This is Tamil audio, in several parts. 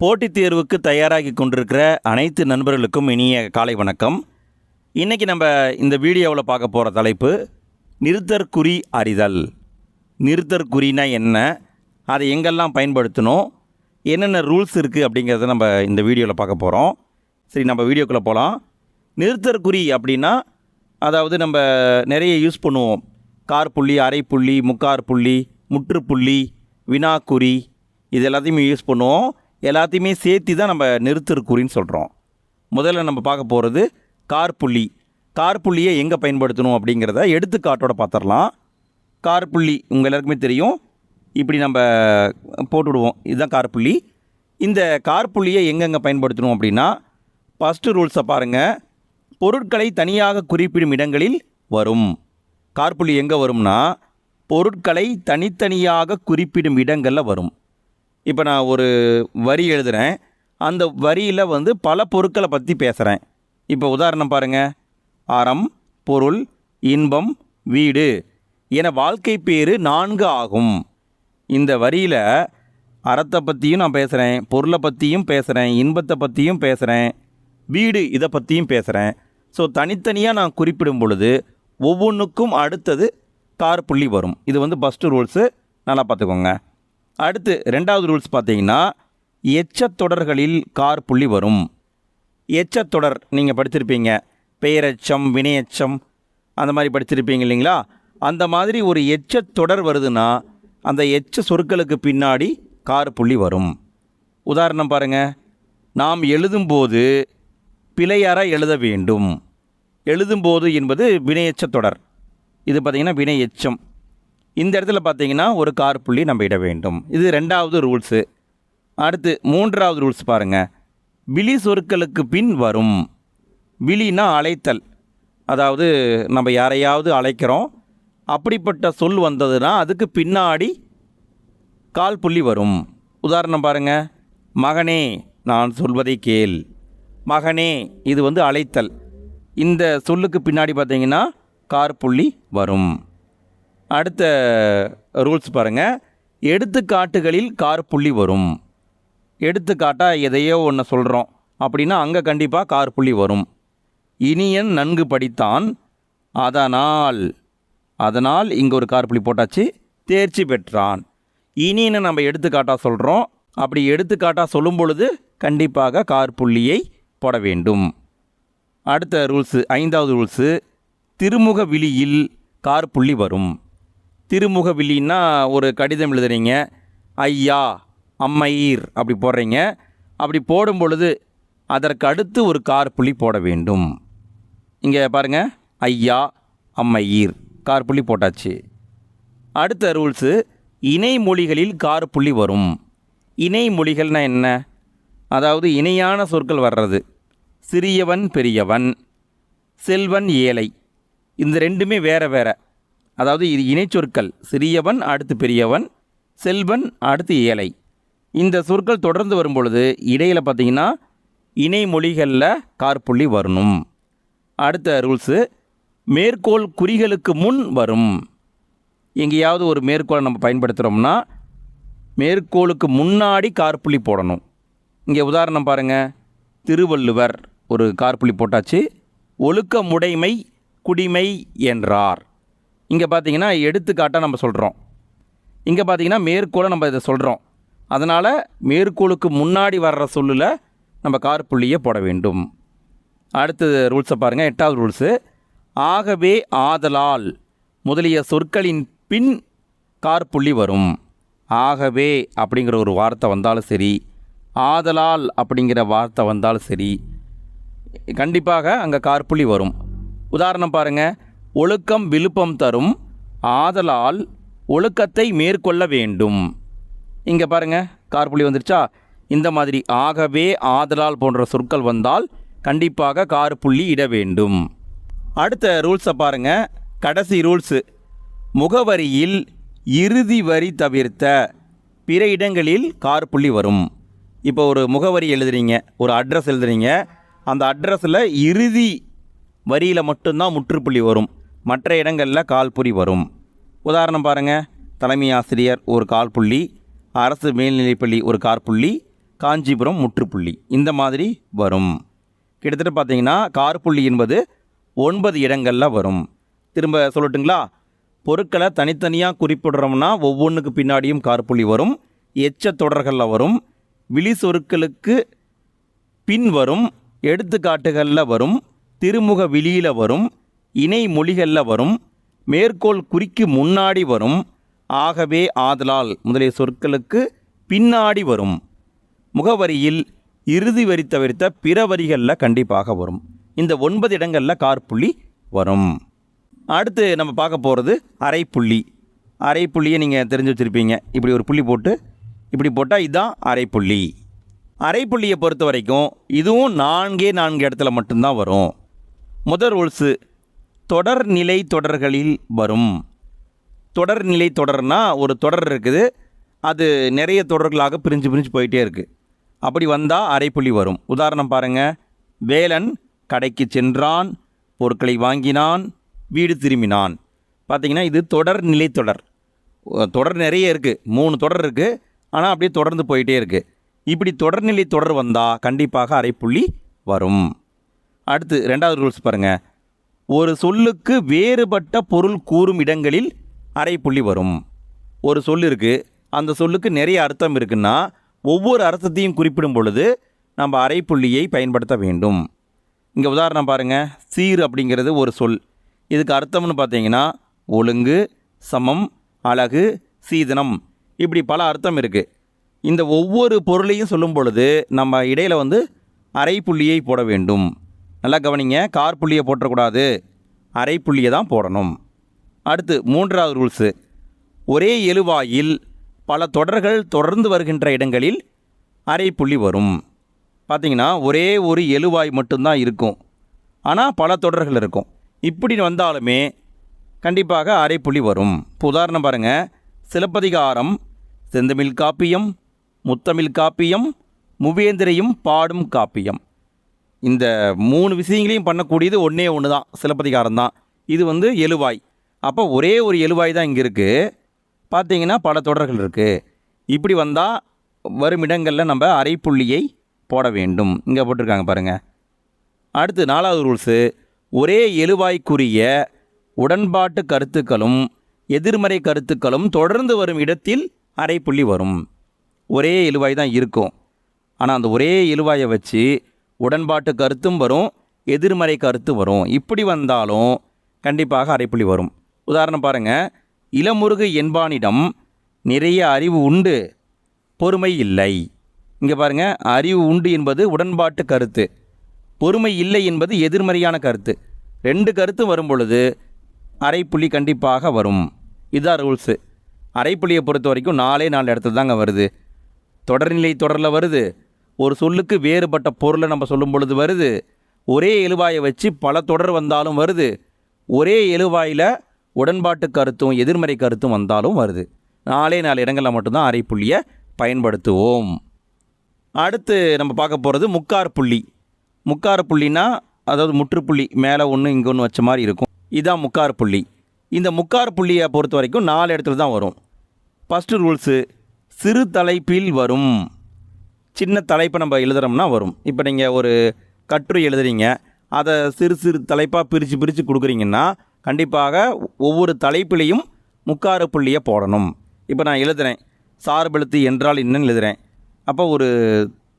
போட்டித் தேர்வுக்கு தயாராகி கொண்டிருக்கிற அனைத்து நண்பர்களுக்கும் இனிய காலை வணக்கம். இன்றைக்கி நம்ம இந்த வீடியோவில் பார்க்க போகிற தலைப்பு நிறுத்தற்குறி அறிதல். நிறுத்தற்குறினா என்ன? அதை எங்கெல்லாம் பயன்படுத்தணும்? என்னென்ன ரூல்ஸ் இருக்குது அப்படிங்கிறத நம்ம இந்த வீடியோவில் பார்க்க போகிறோம் சரி நம்ம வீடியோக்குள்ளே போகலாம் நிறுத்தற்குறி அப்படின்னா அதாவது நம்ம நிறைய யூஸ் பண்ணுவோம். கார் புள்ளி அரை புள்ளி முக்கார் புள்ளி முற்றுப்புள்ளி வினாக்குறி இது எல்லாத்தையுமே யூஸ் பண்ணுவோம். எல்லாத்தையுமே சேர்த்து தான் நம்ம நிறுத்தற்குறின்னு சொல்கிறோம் முதல்ல நம்ம பார்க்க போகிறது கார் புள்ளி கார் புள்ளியை எங்கே பயன்படுத்தணும் அப்படிங்கிறத எடுத்துக்காட்டோட பார்த்துடலாம். கார் புள்ளி உங்கள் எல்லாருக்குமே தெரியும். இப்படி நம்ம போட்டுவிடுவோம் இதுதான் கார் புள்ளி இந்த கார் புள்ளியை எங்கெங்கே பயன்படுத்தணும் அப்படின்னா ஃபஸ்ட்டு ரூல்ஸை பாருங்கள் பொருட்களை தனியாக குறிப்பிடும் இடங்களில் வரும். கார்புள்ளி எங்கே வரும்னா பொருட்களை தனித்தனியாக குறிப்பிடும் இடங்களில் வரும். இப்போ நான் ஒரு வரி எழுதுகிறேன் அந்த வரியில் வந்து பல பொருட்களை பற்றி பேசுகிறேன் இப்போ உதாரணம் பாருங்கள் அறம் பொருள் இன்பம் வீடு என வாழ்க்கை பேர் நான்கு ஆகும். இந்த வரியில் அறத்தை பற்றியும் நான் பேசுகிறேன் பொருளை பற்றியும் பேசுகிறேன் இன்பத்தை பற்றியும் பேசுகிறேன் வீடு இதை பற்றியும் பேசுகிறேன் ஸோ தனித்தனியாக நான் குறிப்பிடும் பொழுது ஒவ்வொன்றுக்கும் அடுத்தது கார் புள்ளி வரும். இது வந்து ஃபஸ்ட்டு ரூல்ஸு நல்லா பார்த்துக்கோங்க. அடுத்து ரெண்டாவது ரூல்ஸ் பார்த்தீங்கன்னா எச்சத்தொடர்களில் கார் புள்ளி வரும். எச்சத் தொடர் நீங்கள் படித்திருப்பீங்க. பெயரெச்சம் வினையச்சம் அந்த மாதிரி படித்திருப்பீங்க இல்லைங்களா? அந்த மாதிரி ஒரு எச்சத்தொடர் வருதுன்னா அந்த எச்ச சொற்களுக்கு பின்னாடி கார் புள்ளி வரும். உதாரணம் பாருங்கள் நாம் எழுதும்போது பிழையார எழுத வேண்டும். எழுதும்போது என்பது வினையச்ச தொடர் இது பார்த்திங்கன்னா வினை எச்சம் இந்த இடத்துல பார்த்தீங்கன்னா ஒரு கார் புள்ளி நம்ம இட வேண்டும். இது ரெண்டாவது ரூல்ஸு அடுத்து மூன்றாவது ரூல்ஸ் பாருங்கள் விழி சொற்களுக்கு பின் வரும். விழினா அழைத்தல். அதாவது நம்ம யாரையாவது அழைக்கிறோம். அப்படிப்பட்ட சொல் வந்ததுன்னா அதுக்கு பின்னாடி கால் புள்ளி வரும். உதாரணம் பாருங்கள் மகனே நான் சொல்வதை கேள். மகனே இது வந்து அழைத்தல். இந்த சொல்லுக்கு பின்னாடி பார்த்தீங்கன்னா கார் புள்ளி வரும். அடுத்த ரூல்ஸ் பாருங்கள் எடுத்துக்காட்டுகளில் கார் புள்ளி வரும். எடுத்துக்காட்டாக எதையோ ஒன்று சொல்கிறோம் அப்படின்னா அங்கே கண்டிப்பாக கார் புள்ளி வரும். இனியன் நன்கு படித்தான். அதனால் அதனால் இங்கே ஒரு கார் புள்ளி போட்டாச்சு. தேர்ச்சி பெற்றான். இனியனை நம்ம எடுத்துக்காட்டாக சொல்கிறோம் அப்படி எடுத்துக்காட்டாக சொல்லும் பொழுது கண்டிப்பாக கார் புள்ளியை போட வேண்டும். அடுத்த ரூல்ஸு ஐந்தாவது ரூல்ஸு. திருமுக விழியில் கார் புள்ளி வரும். திருமுகவில்லின்னா ஒரு கடிதம் எழுதுறீங்க. ஐயா அம்மையீர் அப்படி போடுறீங்க. அப்படி போடும் பொழுது அதற்கு அடுத்து ஒரு கார் புள்ளி போட வேண்டும். இங்கே பாருங்கள் ஐயா அம்மையீர். கார் புள்ளி போட்டாச்சு. அடுத்த ரூல்ஸு இணை மொழிகளில் கார் புள்ளி வரும். இணை மொழிகள்னா என்ன? அதாவது இணையான சொற்கள் வர்றது. சிறியவன் பெரியவன். செல்வன் ஏழை. இந்த ரெண்டுமே வேறு வேறு. அதாவது இது இணைச்சொற்கள். சிறியவன் அடுத்து பெரியவன் செல்வன் அடுத்து ஏழை. இந்த சொற்கள் தொடர்ந்து வரும்பொழுது இடையில் பார்த்தீங்கன்னா இணை மொழிகளில் கார்புள்ளி வரணும். அடுத்த ரூல்ஸு மேற்கோள் குறிகளுக்கு முன் வரும். எங்கேயாவது ஒரு மேற்கோளை நம்ம பயன்படுத்துகிறோம்னா மேற்கோளுக்கு முன்னாடி கார்புள்ளி போடணும். இங்கே உதாரணம் பாருங்கள் திருவள்ளுவர் ஒரு கார்புள்ளி போட்டாச்சு. ஒழுக்கமுடைமை குடிமை என்றார். இங்கே பார்த்தீங்கன்னா எடுத்துக்காட்டாக நம்ம சொல்கிறோம் இங்கே பார்த்தீங்கன்னா மேற்கோளை நம்ம இதை சொல்கிறோம் அதனால் மேற்கோளுக்கு முன்னாடி வர்ற சொல்லில் நம்ம கார்புள்ளியை போட வேண்டும். அடுத்தது ரூல்ஸை பாருங்கள் எட்டாவது ரூல்ஸு ஆகவே ஆதலால் முதலிய சொற்களின் பின் கார்புள்ளி வரும். ஆகவே அப்படிங்கிற ஒரு வார்த்தை வந்தாலும் சரி ஆதலால் அப்படிங்கிற வார்த்தை வந்தாலும் சரி கண்டிப்பாக அங்கே கார்புள்ளி வரும். உதாரணம் பாருங்கள் ஒழுக்கம் விழுப்பம் தரும். ஆதலால் ஒழுக்கத்தை மேற்கொள்ள வேண்டும். இங்கே பாருங்கள் கார்புள்ளி வந்துருச்சா? இந்த மாதிரி ஆகவே ஆதலால் போன்ற சொற்கள் வந்தால் கண்டிப்பாக கார்புள்ளி இட வேண்டும். அடுத்த ரூல்ஸை பாருங்கள் கடைசி ரூல்ஸு. முகவரியில் இறுதி வரி தவிர்த்த பிற இடங்களில் கார்புள்ளி வரும். இப்போ ஒரு முகவரி எழுதுறீங்க ஒரு அட்ரஸ் எழுதுறீங்க. அந்த அட்ரஸில் இறுதி வரியில் மட்டும்தான் முற்றுப்புள்ளி வரும். மற்ற இடங்களில் கால்புரி வரும். உதாரணம் பாருங்கள் தலைமை ஆசிரியர் ஒரு கால்புள்ளி அரசு மேல்நிலைப்பள்ளி ஒரு கார்புள்ளி காஞ்சிபுரம் முற்றுப்புள்ளி. இந்த மாதிரி வரும். கிட்டத்தட்ட பார்த்தீங்கன்னா கார்புள்ளி என்பது ஒன்பது இடங்களில் வரும். திரும்ப சொல்லட்டுங்களா? பொருட்களை தனித்தனியாக குறிப்பிடுறோம்னா ஒவ்வொன்றுக்கு பின்னாடியும் கார்புள்ளி வரும். எச்ச தொடர்களில் வரும். விழி சொற்களுக்கு பின் வரும். எடுத்துக்காட்டுகளில் வரும். திருமுக விழியில் வரும். இணை மொழிகளில் வரும் மேற்கோள் குறிக்கு முன்னாடி வரும் ஆகவே ஆதலால் முதலிய சொற்களுக்கு பின்னாடி வரும். முகவரியில் இறுதி வரி தவிர்த்த பிற வரிகளில் கண்டிப்பாக வரும். இந்த ஒன்பது இடங்களில் கார்புள்ளி வரும். அடுத்து நம்ம பார்க்க போகிறது அரைப்புள்ளி. அரைப்புள்ளியை நீங்கள் தெரிஞ்சு வச்சுருப்பீங்க. இப்படி ஒரு புள்ளி போட்டு இப்படி போட்டால் இதுதான் அரைப்புள்ளி. அரைப்புள்ளியை பொறுத்த வரைக்கும் இதுவும் நான்கே நான்கு இடத்துல மட்டும்தான் வரும். முதல் ரூல்ஸு தொடர்நிலை தொடர்களில் வரும். தொடர்நிலை தொடர்னா ஒரு தொடர் இருக்குது. அது நிறைய தொடர்களாக பிரிஞ்சு பிரிஞ்சு போயிட்டே இருக்குது அப்படி வந்தால் அரைப்புள்ளி வரும். உதாரணம் பாருங்கள் வேலன் கடைக்கு சென்றான் பொருட்களை வாங்கினான் வீடு திரும்பினான். பார்த்தீங்கன்னா இது தொடர் நிலை தொடர். தொடர் நிறைய இருக்குது மூணு தொடர் இருக்குது ஆனால் அப்படியே தொடர்ந்து போயிட்டே இருக்குது இப்படி தொடர்நிலை தொடர் வந்தால் கண்டிப்பாக அரைப்புள்ளி வரும். அடுத்து ரெண்டாவது ரூல்ஸ் பாருங்கள் ஒரு சொல்லுக்கு வேறுபட்ட பொருள் கூறும் இடங்களில் அரைப்புள்ளி வரும். ஒரு சொல் இருக்குது அந்த சொல்லுக்கு நிறைய அர்த்தம் இருக்குன்னா ஒவ்வொரு அர்த்தத்தையும் குறிப்பிடும் பொழுது நம்ம அரைப்புள்ளியை பயன்படுத்த வேண்டும். இங்கே உதாரணம் பாருங்கள் சீர் அப்படிங்கிறது ஒரு சொல். இதுக்கு அர்த்தம்னு பார்த்தீங்கன்னா ஒழுங்கு சமம் அழகு சீதனம். இப்படி பல அர்த்தம் இருக்குது இந்த ஒவ்வொரு பொருளையும் சொல்லும் பொழுது நம்ம இடையில் வந்து அரைப்புள்ளியை போட வேண்டும். நல்லா கவனிங்க. கார் புள்ளியை போட்டக்கூடாது அரைப்புள்ளியை தான் போடணும். அடுத்து மூன்றாவது ரூல்ஸு ஒரே எழுவாயில் பல தொடர்கள் தொடர்ந்து வருகின்ற இடங்களில் அரை புள்ளி வரும். பார்த்தீங்கன்னா ஒரே ஒரு எழுவாய் மட்டும்தான் இருக்கும். ஆனால் பல தொடர்கள் இருக்கும். இப்படி வந்தாலுமே கண்டிப்பாக அரை புள்ளி வரும். இப்போ உதாரணம் பாருங்கள் சிலப்பதிகாரம் செந்தமிழ் காப்பியம் முத்தமிழ் காப்பியம் முவேந்திரையும் பாடும் காப்பியம். இந்த மூணு விஷயங்களையும் பண்ணக்கூடியது ஒன்றே ஒன்று தான் சிலப்பதிகாரம் தான் இது வந்து எழுவாய். அப்போ ஒரே ஒரு எழுவாய் தான் இங்கே இருக்குது பார்த்தீங்கன்னா பல தொடர்கள் இருக்குது இப்படி வந்தால் வரும் இடங்களில் நம்ம அரைப்புள்ளியை போட வேண்டும். இங்கே போட்டிருக்காங்க பாருங்கள் அடுத்து நாலாவது ரூல்ஸு. ஒரே எழுவாய்க்குரிய உடன்பாட்டு கருத்துக்களும் எதிர்மறை கருத்துக்களும் தொடர்ந்து வரும் இடத்தில் அரைப்புள்ளி வரும். ஒரே எழுவாய் தான் இருக்கும். ஆனால் அந்த ஒரே எழுவாயை வச்சு உடன்பாட்டு கருத்தும் வரும் எதிர்மறை கருத்து வரும். இப்படி வந்தாலும் கண்டிப்பாக அரைப்புள்ளி வரும். உதாரணம் பாருங்கள் இளமுருகு என்பானிடம் நிறைய அறிவு உண்டு பொறுமை இல்லை. இங்கே பாருங்கள் அறிவு உண்டு என்பது உடன்பாட்டு கருத்து பொறுமை இல்லை என்பது எதிர்மறையான கருத்து. ரெண்டு கருத்து வரும் பொழுது அரைப்புள்ளி கண்டிப்பாக வரும். இதுதான் ரூல்ஸு அரைப்புள்ளியை பொறுத்த வரைக்கும் நாலே நாலு இடத்துல தாங்க வருது. தொடர்நிலை தொடரில் வருது. ஒரு சொல்லுக்கு வேறுபட்ட பொருளை நம்ம சொல்லும் பொழுது வருது. ஒரே எழுவாயை வச்சு பல தொடர் வந்தாலும் வருது. ஒரே எழுவாயில் உடன்பாட்டு கருத்தும் எதிர்மறை கருத்தும் வந்தாலும் வருது. நாலே நாலு இடங்களில் மட்டும்தான் அரைப்புள்ளியை பயன்படுத்துவோம். அடுத்து நம்ம பார்க்க போகிறது முக்கார் புள்ளி. முக்கார் புள்ளினா அதாவது முற்றுப்புள்ளி மேலே ஒன்று இங்கே ஒன்று வச்ச மாதிரி இருக்கும். இதுதான் முக்கார் புள்ளி. இந்த முக்கார் புள்ளியை பொறுத்த வரைக்கும் நாலு இடத்துல தான் வரும். ஃபஸ்ட்டு ரூல்ஸு சிறு தலைப்பில் வரும். சின்ன தலைப்பை நம்ம எழுதுறோம்னா வரும். இப்போ நீங்கள் ஒரு கட்டுரை எழுதுறீங்க. அதை சிறு சிறு தலைப்பாக பிரித்து பிரித்து கொடுக்குறீங்கன்னா கண்டிப்பாக ஒவ்வொரு தலைப்பிலையும் முக்காறு புள்ளியை போடணும். இப்போ நான் எழுதுகிறேன் சார்பெழுத்து என்றால் என்னன்னு எழுதுகிறேன் அப்போ ஒரு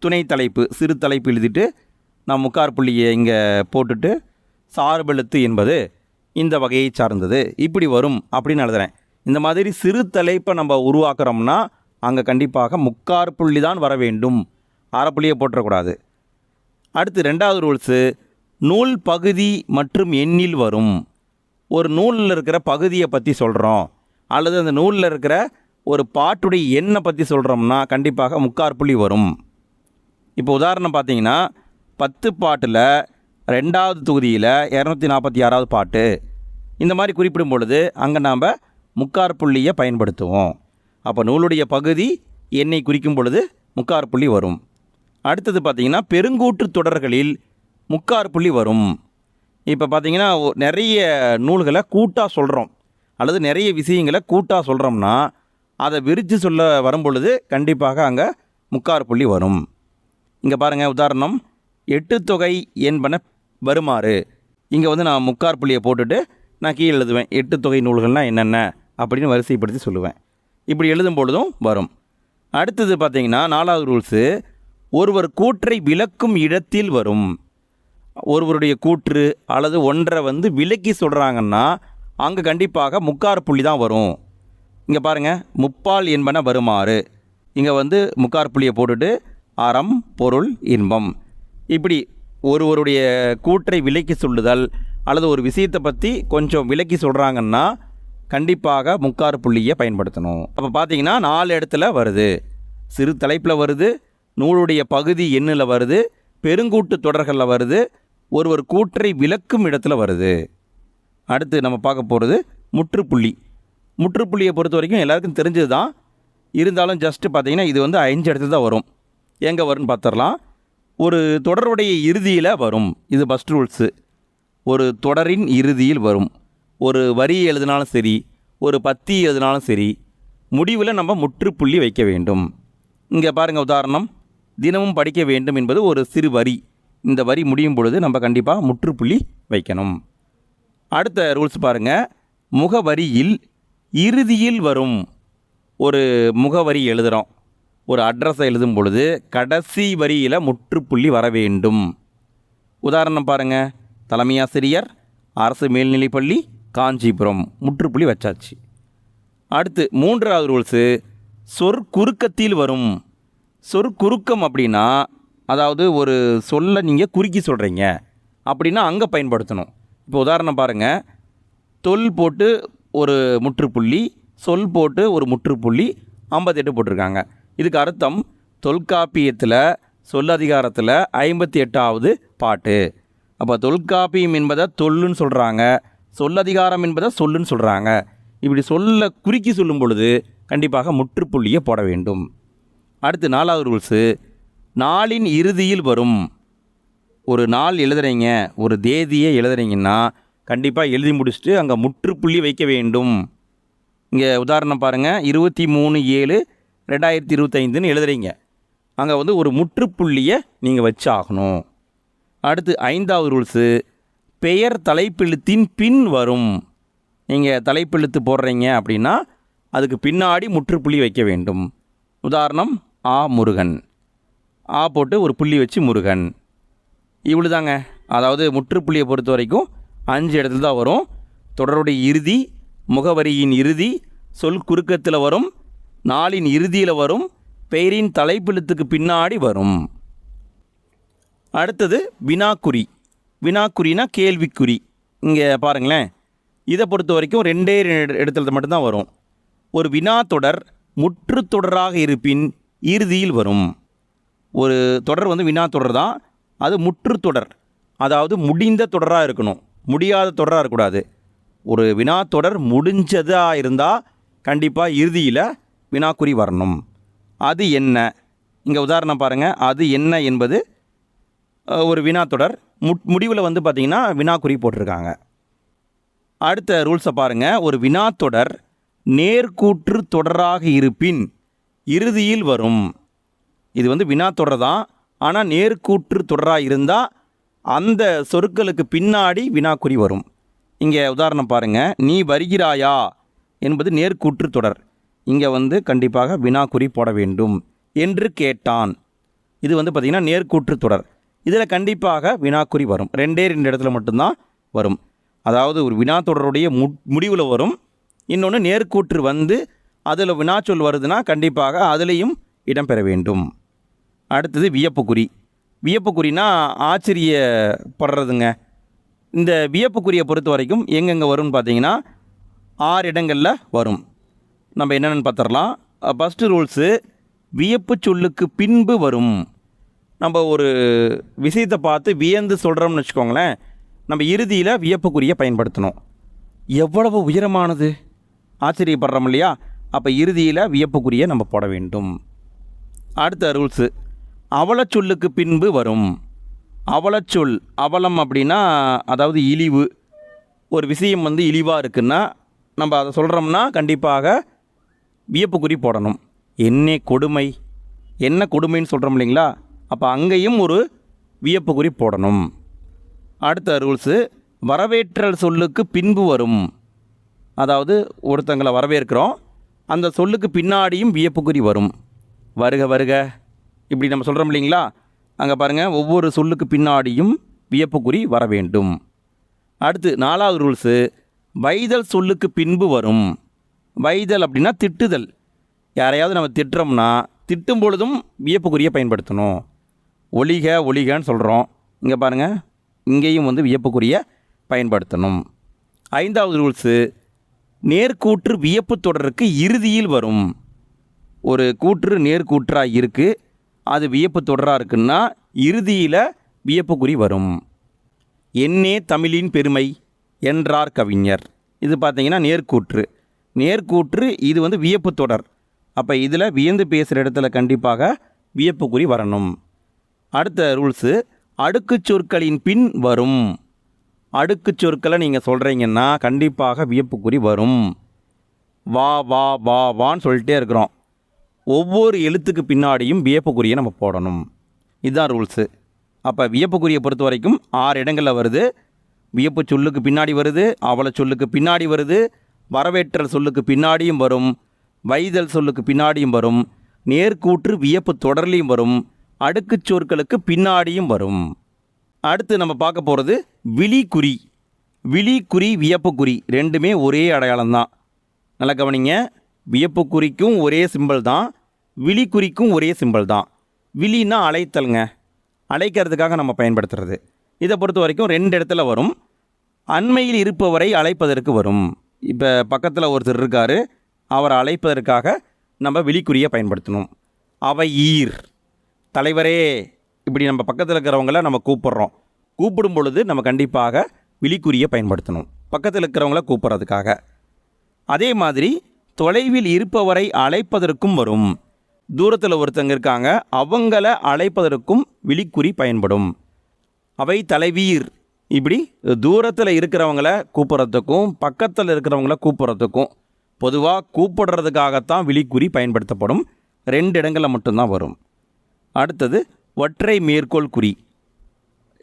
துணை தலைப்பு சிறு தலைப்பு எழுதிட்டு நான் முக்கார் புள்ளியை இங்கே போட்டுட்டு சார்பெழுத்து என்பது இந்த வகையை சார்ந்தது. இப்படி வரும் அப்படின்னு எழுதுகிறேன் இந்த மாதிரி சிறு தலைப்பை நம்ம உருவாக்குறோம்னா அங்கே கண்டிப்பாக முக்கார் புள்ளி தான் வர வேண்டும். அரை புள்ளியை போட்டுறக்கூடாது அடுத்து ரெண்டாவது ரூல்ஸு நூல் பகுதி மற்றும் எண்ணில் வரும். ஒரு நூலில் இருக்கிற பகுதியை பற்றி சொல்கிறோம் அல்லது அந்த நூலில் இருக்கிற ஒரு பாட்டுடைய எண்ணை பற்றி சொல்கிறோம்னா கண்டிப்பாக முக்கார் புள்ளி வரும். இப்போ உதாரணம் பார்த்தீங்கன்னா பத்து பாட்டில் ரெண்டாவது தொகுதியில் இரநூத்தி நாற்பத்தி ஆறாவது பாட்டு. இந்த மாதிரி குறிப்பிடும் பொழுது அங்கே நாம் முக்கார் புள்ளியை பயன்படுத்துவோம். அப்போ நூலுடைய பகுதி எண்ணை குறிக்கும் பொழுது முக்கார் புள்ளி வரும். அடுத்தது பார்த்தீங்கன்னா பெருங்கூற்று தொடர்களில் முக்கார் புள்ளி வரும். இப்போ பார்த்தீங்கன்னா நிறைய நூல்களை கூட்டாக சொல்கிறோம் அல்லது நிறைய விஷயங்களை கூட்டாக சொல்கிறோம்னா அதை விரித்து சொல்ல வரும் பொழுது கண்டிப்பாக அங்கே முக்கார் புள்ளி வரும். இங்கே பாருங்கள் உதாரணம். எட்டு தொகை என்பன வருமாறு. இங்கே வந்து நான் முக்கார் புள்ளியை போட்டுட்டு நான் கீழே எழுதுவேன். எட்டு தொகை நூல்கள்னால் என்னென்ன? அப்படின்னு வரிசைப்படுத்தி சொல்லுவேன். இப்படி எழுதும் பொழுதும் வரும். அடுத்தது பார்த்தீங்கன்னா நாலாவது ரூல்ஸு ஒருவர் கூற்றை விளக்கும் இடத்தில் வரும். ஒருவருடைய கூற்று அல்லது ஒன்றை வந்து விலக்கி சொல்கிறாங்கன்னா அங்கே கண்டிப்பாக முக்கார் புள்ளி தான் வரும். இங்கே பாருங்கள் முப்பால் என்பன வருமாறு. இங்கே வந்து முக்கார் புள்ளியை போட்டுட்டு அறம் பொருள் இன்பம். இப்படி ஒருவருடைய கூற்றை விலக்கி சொல்லுதல் அல்லது ஒரு விஷயத்தை பற்றி கொஞ்சம் விலக்கி சொல்கிறாங்கன்னா கண்டிப்பாக முக்கார் புள்ளியை பயன்படுத்தணும். அப்போ பார்த்தீங்கன்னா நாலு இடத்துல வருது. சிறு தலைப்பில் வருது நூலுடைய பகுதி எண்ணில் வருது பெருங்கூட்டு தொடர்களில் வருது ஒருவர் கூற்றை விளக்கும் இடத்துல வருது. அடுத்து நம்ம பார்க்க போகிறது முற்றுப்புள்ளி. முற்றுப்புள்ளியை பொறுத்த வரைக்கும் எல்லாருக்கும் தெரிஞ்சது தான் இருந்தாலும் ஜஸ்ட்டு பார்த்தீங்கன்னா இது வந்து அஞ்சு இடத்துல தான் வரும். எங்கே வரும்னு பார்த்துடலாம் ஒரு தொடருடைய இறுதியில் வரும். இது ஃபஸ்ட் ரூல்ஸு ஒரு தொடரின் இறுதியில் வரும். ஒரு வரி எழுதினாலும் சரி ஒரு பத்தி எழுதினாலும் சரி முடிவில் நம்ம முற்றுப்புள்ளி வைக்க வேண்டும். இங்கே பாருங்கள் உதாரணம். தினமும் படிக்க வேண்டும் என்பது ஒரு சிறு வரி. இந்த வரி முடியும் பொழுது நம்ம கண்டிப்பாக முற்றுப்புள்ளி வைக்கணும். அடுத்த ரூல்ஸ் பாருங்கள் முகவரியில் இறுதியில் வரும் ஒரு முகவரி எழுதுகிறோம் ஒரு அட்ரஸை எழுதும் பொழுது கடைசி வரியில் முற்றுப்புள்ளி வர வேண்டும். உதாரணம் பாருங்கள் தலைமையாசிரியர் அரசு மேல்நிலைப்பள்ளி காஞ்சிபுரம் முற்றுப்புள்ளி வச்சாச்சு. அடுத்து மூன்றாவது ரூல்ஸு சொற்குறுக்கத்தில் வரும். சொற்குறுக்கம் அப்படின்னா அதாவது ஒரு சொல்ல நீங்கள் குறுக்கி சொல்கிறீங்க அப்படின்னா அங்கே பயன்படுத்தணும். இப்போ உதாரணம் பாருங்கள் தொல் போட்டு ஒரு முற்றுப்புள்ளி சொல் போட்டு ஒரு முற்றுப்புள்ளி ஐம்பத்தெட்டு போட்டிருக்காங்க. இதுக்கு அர்த்தம் தொல்காப்பியத்தில் சொல்லதிகாரத்தில் ஐம்பத்தி எட்டாவது பாட்டு. அப்போ தொல்காப்பியம் என்பதை தொல்லுன்னு சொல்கிறாங்க சொல்லதிகாரம் என்பதை சொல்லுன்னு சொல்கிறாங்க இப்படி சொல்ல குறுக்கி சொல்லும் பொழுது கண்டிப்பாக முற்றுப்புள்ளியை போட வேண்டும். அடுத்து நாலாவது ரூல்ஸு நாளின் இறுதியில் வரும். ஒரு நாள் எழுதுறீங்க ஒரு தேதியை எழுதுறீங்கன்னா கண்டிப்பாக எழுதி முடிச்சுட்டு அங்கே முற்றுப்புள்ளி வைக்க வேண்டும். இங்கே உதாரணம் பாருங்கள் இருபத்தி மூணு ஏழு ரெண்டாயிரத்தி இருபத்தைந்துன்னு எழுதுறீங்க. அங்கே வந்து ஒரு முற்றுப்புள்ளியை நீங்கள் வச்சு ஆகணும் அடுத்து ஐந்தாவது ரூல்ஸு பெயர் தலைப்பெழுத்தின் பின் வரும். நீங்கள் தலைப்பெழுத்து போடுறீங்க அப்படின்னா அதுக்கு பின்னாடி முற்றுப்புள்ளி வைக்க வேண்டும். உதாரணம் ஆ முருகன். ஆ போட்டு ஒரு புள்ளி வச்சு முருகன். இவ்வளோதாங்க அதாவது முற்றுப்புள்ளியை பொறுத்த வரைக்கும் அஞ்சு இடத்துல தான் வரும். தொடருடைய இறுதி முகவரியின் இறுதி சொல் குறுக்கத்தில் வரும் நாளின் இறுதியில் வரும் பெயரின் தலைப்பெழுத்துக்கு பின்னாடி வரும். அடுத்தது வினாக்குறி. வினாக்குறினா கேள்விக்குறி. இங்கே பாருங்களேன். இதை பொறுத்த வரைக்கும் ரெண்டே ரெண்டு இடத்துல மட்டும்தான் வரும். ஒரு வினா தொடர் முற்று தொடராக இருப்பின் இறுதியில் வரும். ஒரு தொடர் வந்து வினா தொடர் தான். அது முற்று தொடர். அதாவது முடிந்த தொடராக இருக்கணும். முடியாத தொடராக இருக்கக்கூடாது. ஒரு வினா தொடர் முடிஞ்சதாக இருந்தால் கண்டிப்பாக இறுதியில் வினாக்குறி வரணும். அது என்ன? இங்கே உதாரணம் பாருங்கள் அது என்ன என்பது ஒரு வினாத்தொடர் மு முடிவில் வந்து பார்த்திங்கன்னா வினாக்குறி போட்டிருக்காங்க. அடுத்த ரூல்ஸை பாருங்கள் ஒரு வினாத்தொடர் நேர்கூற்று தொடராக இருப்பின் இறுதியில் வரும். இது வந்து வினாத்தொடர் தான். ஆனால் நேர்கூற்று தொடராக இருந்தால் அந்த சொற்களுக்கு பின்னாடி வினாக்குறி வரும். இங்கே உதாரணம் பாருங்கள் நீ வருகிறாயா? என்பது நேர்கூற்று தொடர். இங்கே வந்து கண்டிப்பாக வினாக்குறி போட வேண்டும் என்று கேட்டான். இது வந்து பார்த்திங்கன்னா நேர்கூற்று தொடர். இதில் கண்டிப்பாக வினாக்குறி வரும். ரெண்டே ரெண்டு இடத்துல மட்டும்தான் வரும். அதாவது ஒரு வினா தொடருடைய மு முடிவில் வரும். இன்னொன்று நேர்கூற்று வந்து அதில் வினாச்சொல் வருதுன்னா கண்டிப்பாக அதுலேயும் இடம்பெற வேண்டும். அடுத்தது வியப்புக்குறி வியப்புக்குறினா ஆச்சரியப்படுறதுங்க. இந்த வியப்புக்குறியை பொறுத்த வரைக்கும் எங்கெங்கே வரும்னு பார்த்தீங்கன்னா ஆறு இடங்களில் வரும். நம்ம என்னென்னு பார்த்துடலாம். ஃபஸ்ட்டு ரூல்ஸு வியப்பு சொல்லுக்கு பின்பு வரும். நம்ம ஒரு விஷயத்தை பார்த்து வியந்து சொல்கிறோம்னு வச்சுக்கோங்களேன் நம்ம இறுதியில் வியப்புக்குறியை பயன்படுத்தணும். எவ்வளவு உயரமானது? ஆச்சரியப்படுறோம் இல்லையா? அப்போ இறுதியில் வியப்புக்குறியை நம்ம போட வேண்டும். அடுத்த ரூல்ஸு அவலச்சொல்லுக்கு பின்பு வரும். அவலச்சொல் அவலம் அப்படின்னா அதாவது இழிவு. ஒரு விஷயம் வந்து இழிவாக இருக்குன்னா நம்ம அதை சொல்கிறோம்னா கண்டிப்பாக வியப்புக்குறி போடணும். என்ன கொடுமை. என்ன கொடுமைன்னு சொல்கிறோம் இல்லைங்களா? அப்போ அங்கேயும் ஒரு வியப்பு குறி போடணும். அடுத்த ரூல்ஸு வரவேற்றல் சொல்லுக்கு பின்பு வரும். அதாவது ஒருத்தங்களை வரவேற்கிறோம் அந்த சொல்லுக்கு பின்னாடியும் வியப்புக்குறி வரும். வருக வருக. இப்படி நம்ம சொல்கிறோம் இல்லைங்களா? அங்கே பாருங்கள் ஒவ்வொரு சொல்லுக்கு பின்னாடியும் வியப்புக்குறி வர வேண்டும். அடுத்து நாலாவது ரூல்ஸு வைதல் சொல்லுக்கு பின்பு வரும். வைதல் அப்படின்னா திட்டுதல். யாரையாவது நம்ம திட்டுறோம்னா திட்டும் பொழுதும் வியப்புக்குறியை பயன்படுத்தணும். ஒளிக ஒளிகன்னு சொல்கிறோம் இங்கே பாருங்கள் இங்கேயும் வந்து வியப்புக்குரிய பயன்படுத்தணும். ஐந்தாவது ரூல்ஸு நேர்கூற்று வியப்பு தொடருக்கு இறுதியில் வரும். ஒரு கூற்று நேர்கூற்றாக இருக்குது அது வியப்பு தொடராக இருக்குன்னா இறுதியில் வியப்புக்குறி வரும். என்னே தமிழின் பெருமை என்றார் கவிஞர். இது பார்த்தீங்கன்னா நேர்கூற்று. நேர்கூற்று இது வந்து வியப்பு தொடர். அப்போ இதில் வியந்து பேசுகிற இடத்துல கண்டிப்பாக வியப்புக்குறி வரணும். அடுத்த ரூல்ஸு அடுக்குச் சொற்களின் பின் வரும். அடுக்குச் சொற்களை நீங்கள் சொல்கிறீங்கன்னா கண்டிப்பாக வியப்புக்குறி வரும். வா வா வா வான்னு சொல்லிட்டே இருக்கிறோம். ஒவ்வொரு எழுத்துக்கு பின்னாடியும் வியப்புக்குறியை நம்ம போடணும். இதுதான் ரூல்ஸு அப்போ வியப்புக்குறியை பொறுத்த வரைக்கும் ஆறு இடங்களில் வருது. வியப்பு சொல்லுக்கு பின்னாடி வருது அவளை சொல்லுக்கு பின்னாடி வருது வரவேற்றல் சொல்லுக்கு பின்னாடியும் வரும் வைதல் சொல்லுக்கு பின்னாடியும் வரும் நேர்கூற்று வியப்பு தொடர்லையும் வரும். அடுக்குச் சொற்களுக்கு பின்னாடியும் வரும். அடுத்து நம்ம பார்க்க போகிறது விழிக்குறி. விழிக்குறி வியப்புக்குறி ரெண்டுமே ஒரே அடையாளம் தான் நல்லா கவனிங்க. வியப்புக்குறிக்கும் ஒரே சிம்பல் தான் விழிக்குறிக்கும் ஒரே சிம்பிள் தான் விழின்னா அழைத்தல்ங்க அழைக்கிறதுக்காக நம்ம பயன்படுத்துறது. இதை பொறுத்த வரைக்கும் ரெண்டு இடத்துல வரும். அண்மையில் இருப்பவரை அழைப்பதற்கு வரும். இப்போ பக்கத்தில் ஒருத்தர் இருக்கார். அவரை அழைப்பதற்காக நம்ம விழிக்குறியை பயன்படுத்தணும். அவை ஈர். தலைவரே இப்படி நம்ம பக்கத்தில் இருக்கிறவங்கள நம்ம கூப்பிட்றோம். கூப்பிடும் பொழுது நம்ம கண்டிப்பாக விழிக்குறியை பயன்படுத்தணும். பக்கத்தில் இருக்கிறவங்கள கூப்பிட்றதுக்காக. அதே மாதிரி தொலைவில் இருப்பவரை அழைப்பதற்கும் வரும். தூரத்தில் ஒருத்தங்க இருக்காங்க அவங்கள அழைப்பதற்கும் விழிக்குறி பயன்படும். அவை தலைவீர். இப்படி தூரத்தில் இருக்கிறவங்கள கூப்பிட்றதுக்கும் பக்கத்தில் இருக்கிறவங்கள கூப்பிட்றதுக்கும் பொதுவாக கூப்பிடுறதுக்காகத்தான் விழிக்குறி பயன்படுத்தப்படும். ரெண்டு இடங்களில் மட்டும்தான் வரும். அடுத்தது ஒற்றை மேற்கோள் குறி.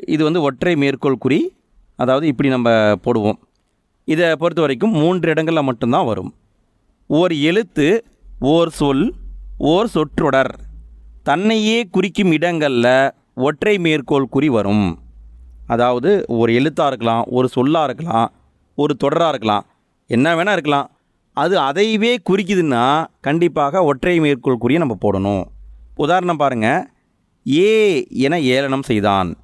இது வந்து ஒற்றை மேற்கோள் குறி. அதாவது இப்படி நம்ம போடுவோம். இதை பொறுத்த வரைக்கும் மூன்று இடங்களில் மட்டும்தான் வரும். ஓர் எழுத்து ஓர் சொல் ஓர் சொற்றொடர். தன்னையே குறிக்கும் இடங்களில் ஒற்றை மேற்கோள் குறி வரும். அதாவது ஒரு எழுத்தாக இருக்கலாம் ஒரு சொல்லாக இருக்கலாம் ஒரு தொடராக இருக்கலாம் என்ன வேணால் இருக்கலாம். அது அதையவே குறிக்குதுன்னா கண்டிப்பாக ஒற்றை மேற்கோள் குறியை நம்ம போடணும். உதாரணம் பாருங்கள் ஏ என ஏளனம் செய்தான்.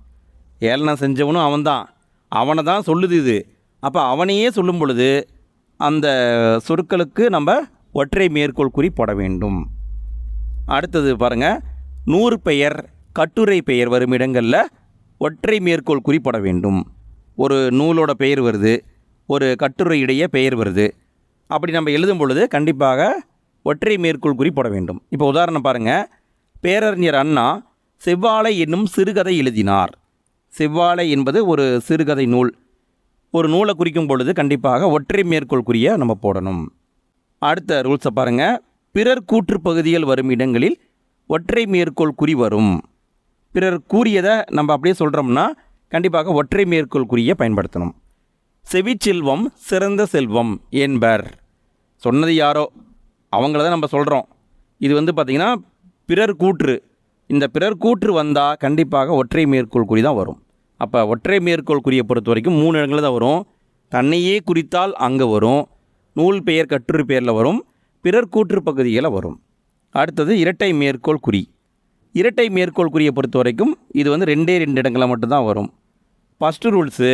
ஏளனம் செஞ்சவனும் அவன்தான். அவனை தான் சொல்லுது இது. அப்போ அவனையே சொல்லும் பொழுது அந்த சொற்களுக்கு நம்ம ஒற்றை மேற்கோள் குறி போட வேண்டும். அடுத்தது பாருங்கள் நூறு பெயர் கட்டுரை பெயர் வரும் இடங்களில் ஒற்றை மேற்கோள் குறிப்பிட வேண்டும். ஒரு நூலோட பெயர் வருது. ஒரு கட்டுரையுடைய பெயர் வருது. அப்படி நம்ம எழுதும் பொழுது கண்டிப்பாக ஒற்றை மேற்கோள் குறிப்பிட வேண்டும். இப்போ உதாரணம் பாருங்கள் பேரறிஞர் அண்ணா செவ்வாழை என்னும் சிறுகதை எழுதினார். செவ்வாழை என்பது ஒரு சிறுகதை நூல். ஒரு நூலை குறிக்கும் பொழுது கண்டிப்பாக ஒற்றை மேற்கோள் குறிய நம்ம போடணும். அடுத்த ரூல்ஸை பாருங்கள் பிறர் கூற்று பகுதிகள் வரும் இடங்களில் ஒற்றை மேற்கோள் குறி வரும். பிறர் கூறியதை நம்ம அப்படியே சொல்கிறோம்னா கண்டிப்பாக ஒற்றை மேற்கோள் குறியை பயன்படுத்தணும். செவிச்செல்வம் சிறந்த செல்வம் என்பர். சொன்னது யாரோ? அவங்கள தான் நம்ம சொல்கிறோம் இது வந்து பார்த்திங்கன்னா பிறர் கூற்று. இந்த பிறர் கூற்று வந்தால் கண்டிப்பாக ஒற்றை மேற்கோள் குறி தான் வரும். அப்போ ஒற்றை மேற்கோள் குறியை பொறுத்த வரைக்கும் மூணு இடங்களில் தான் வரும். தன்னையே குறித்தால் அங்கே வரும். நூல் பெயர் கட்டுரை பெயரில் வரும். பிறர் கூற்று பகுதிகளில் வரும். அடுத்தது இரட்டை மேற்கோள் குறி. இரட்டை மேற்கோள் குறியை பொறுத்த வரைக்கும் இது வந்து ரெண்டே ரெண்டு இடங்களில் மட்டும்தான் வரும். ஃபஸ்ட்டு ரூல்ஸு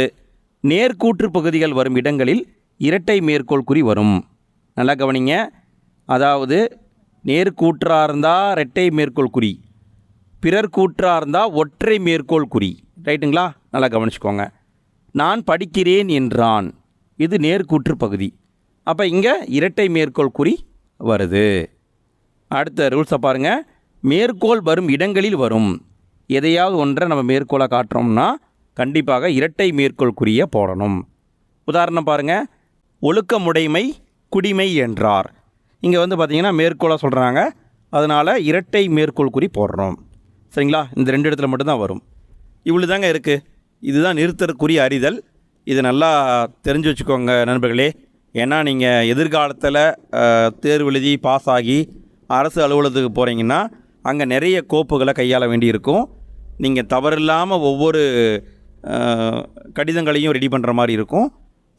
நேர்கூற்று பகுதிகள் வரும் இடங்களில் இரட்டை மேற்கோள் குறி வரும். நல்லா கவனிங்க. அதாவது நேர்கூற்றாக இருந்தால் ரெட்டை மேற்கோள் குறி. பிறர் கூற்றாக இருந்தால் ஒற்றை மேற்கோள் குறி. ரைட்டுங்களா? நல்லா கவனிச்சுக்கோங்க. நான் படிக்கிறேன் என்றான். இது நேர்கூற்று பகுதி. அப்போ இங்கே இரட்டை மேற்கோள் குறி வருது. அடுத்த ரூல்ஸை பாருங்கள் மேற்கோள் வரும் இடங்களில் வரும். எதையாவது ஒன்றை நம்ம மேற்கோளை காட்டுறோம்னா கண்டிப்பாக இரட்டை மேற்கோள் குறியை போடணும். உதாரணம் பாருங்கள் ஒழுக்கமுடைமை குடிமை என்றார். இங்கே வந்து பார்த்திங்கன்னா மேற்கோளாக சொல்கிறாங்க அதனால் இரட்டை மேற்கோள் குறி போடுறோம். சரிங்களா? இந்த ரெண்டு இடத்துல மட்டும்தான் வரும். இவ்வளோ தாங்க இருக்குது இதுதான் நிறுத்தற்குரிய அறிதல். இதை நல்லா தெரிஞ்சு வச்சுக்கோங்க நண்பர்களே. ஏன்னா நீங்கள் எதிர்காலத்தில் தேர்வு எழுதி பாஸ் ஆகி அரசு அலுவலகத்துக்கு போகிறீங்கன்னா அங்கே நிறைய கோப்புகளை கையாள வேண்டியிருக்கும். நீங்கள் தவறில்லாமல் ஒவ்வொரு கடிதங்களையும் ரெடி பண்ணுற மாதிரி இருக்கும்.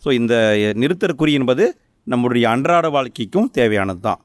ஸோ இந்த நிறுத்தற்குறி என்பது நம்முடைய அன்றாட வாழ்க்கைக்கும் தேவையானது தான்